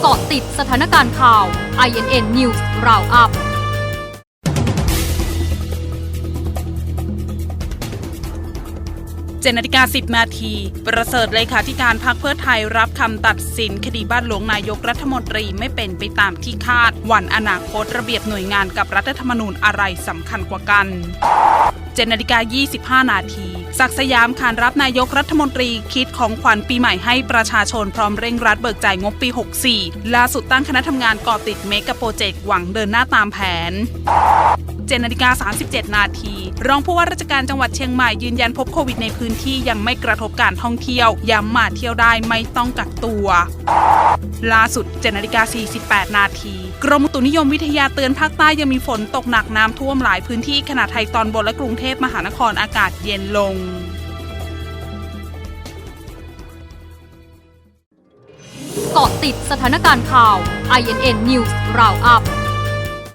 เกาะติดสถานการณ์ข่าว INN News Roundup เจดนาฬิกา10นาที ประเสริฐเลขาธิการพรรคเพื่อไทยรับคำตัดสินคดีบ้านหลวงนายกรัฐมนตรีไม่เป็นไปตามที่คาด วันอนาคตระเบียบหน่วยงานกับรัฐธรรมนูญอะไรสำคัญกว่ากัน เจดนาฬิกา25 นาที ศักสยามขานรับนายกรัฐมนตรีคิดของขวัญปีใหม่ให้ประชาชนพร้อมเร่งรัดเบิกจ่ายงบปี 64 ล่าสุดตั้งคณะทำงานก่อติดเมกะโปรเจกต์หวังเดินหน้าตามแผน เจดนาฬิกา37 นาที รองผู้ว่าราชการจังหวัดเชียงใหม่ยืนยันพบโควิดในพื้นที่ยังไม่กระทบการท่องเที่ยวย้ำมาเที่ยวได้ไม่ต้องกักตัวล่าสุดเจดนาฬิกา48 นาที กรมอุตุนิยมวิทยาเตือนภาคใต้ยังมีฝนตกหนักน้ำท่วมหลายพื้นที่ขณะไทยตอนบนและกรุงเทพมหานครอากาศเย็นลงเกาะติดสถานการณ์ข่าว INN News Roundup